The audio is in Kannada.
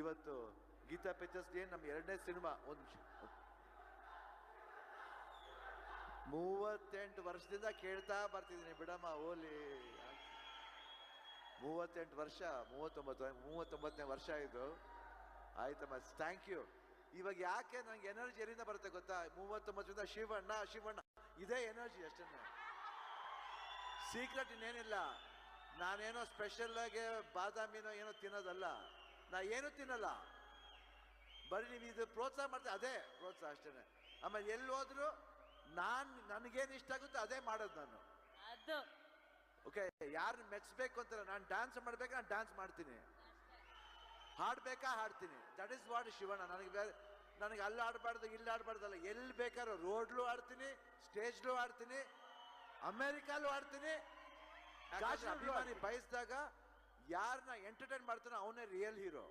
ಇವತ್ತು ಗೀತಾ ಪಿಕ್ಚರ್ಸ್ ಏನ್ ನಮ್ಮ ಎರಡನೇ ಸಿನಿಮಾ ಒಂದು ಮೂವತ್ತೆಂಟು ವರ್ಷದಿಂದ ಕೇಳ್ತಾ ಬರ್ತಿದ್ದೀನಿ. ಬಿಡಮ್ಮ ಓಲಿ ಮೂವತ್ತೆಂಟು ವರ್ಷ, ಮೂವತ್ತೊಂಬತ್ತು, ಮೂವತ್ತೊಂಬತ್ತನೇ ವರ್ಷ ಇದು. ಆಯ್ತಮ್ಮ ಥ್ಯಾಂಕ್ ಯು ಇವಾಗ ಯಾಕೆ ನನಗೆ ಎನರ್ಜಿ ಎಲ್ಲಿಂದ ಬರುತ್ತೆ ಗೊತ್ತಾ? ಮೂವತ್ತೊಂಬತ್ತರಿಂದ ಶಿವಣ್ಣ ಶಿವಣ್ಣ. ಇದೇ ಎನರ್ಜಿ ಅಷ್ಟೇ ಸೀಕ್ರೆಟ್ ಇನ್ನೇನಿಲ್ಲ. ನಾನೇನೋ ಸ್ಪೆಷಲ್ ಆಗಿ ಬಾದಾಮಿನೋ ಏನೋ ತಿನ್ನೋದಲ್ಲ. ನಾ ಏನು ತಿನ್ನಲ್ಲ. ಬರೀ ನೀವು ಇದು ಪ್ರೋತ್ಸಾಹ ಮಾಡ್ತೀವಿ ಅದೇ ಪ್ರೋತ್ಸಾಹ ಅಷ್ಟೇ ಆಮೇಲೆ ಎಲ್ಲಿ ಹೋದ್ರು ನಾನು ನನಗೇನು ಇಷ್ಟ ಆಗುತ್ತೋ ಅದೇ ಮಾಡೋದು ನಾನು. ಅದು. ಓಕೆ ಯಾರು ಮೆಚ್ಚಬೇಕು ಅಂತಾರೆ ನಾನು ಡ್ಯಾನ್ಸ್ ಮಾಡ್ಬೇಕು ನಾನು ಡ್ಯಾನ್ಸ್ ಮಾಡ್ತೀನಿ. ಹಾಡ್ಬೇಕಾ ಹಾಡ್ತೀನಿ. ದಟ್ ಇಸ್ ವಾಟ್ ಶಿವಣ್ಣ ನನಗೆ ಬೇರೆ ನನಗೆ ಅಲ್ಲಿ ಆಡಬಾರ್ದು ಇಲ್ಲಿ ಆಡಬಾರ್ದಲ್ಲ ಎಲ್ಲಿ ಬೇಕಾದ್ರೂ ರೋಡ್ಲು ಆಡ್ತೀನಿ ಸ್ಟೇಜ್ಲು ಆಡ್ತೀನಿ ಅಮೇರಿಕಾಲು ಆಡ್ತೀನಿ ಅಭಿಮಾನಿ ಬಯಸಿದಾಗ ಯಾರನ್ನ ಎಂಟರ್ಟೈನ್ ಮಾಡ್ತಾನೋ ಅವನೇ ರಿಯಲ್ ಹೀರೋ